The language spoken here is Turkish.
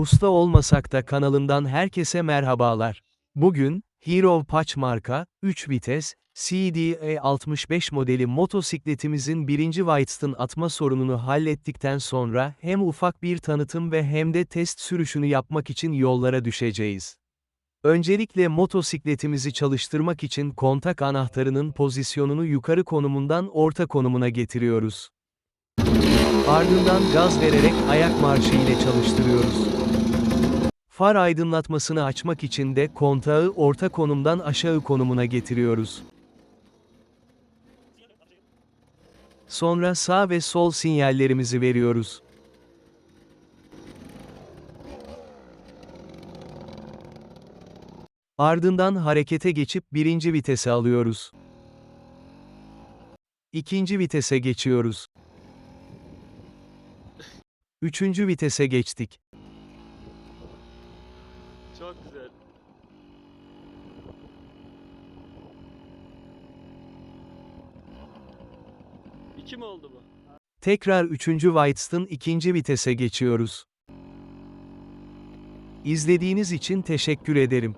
Usta olmasak da kanalından herkese merhabalar. Bugün, Hero Patch marka, 3 vites, CDE65 modeli motosikletimizin birinci Whitestone atma sorununu hallettikten sonra hem ufak bir tanıtım ve hem de test sürüşünü yapmak için yollara düşeceğiz. Öncelikle motosikletimizi çalıştırmak için kontak anahtarının pozisyonunu yukarı konumundan orta konumuna getiriyoruz. Ardından gaz vererek ayak marşı ile çalıştırıyoruz. Far aydınlatmasını açmak için de kontağı orta konumdan aşağı konumuna getiriyoruz. Sonra sağ ve sol sinyallerimizi veriyoruz. Ardından harekete geçip birinci vitese alıyoruz. İkinci vitese geçiyoruz. Üçüncü vitese geçtik. Çok güzel. İki mi oldu bu? Tekrar 3. Whitestone ikinci vitese geçiyoruz. İzlediğiniz için teşekkür ederim.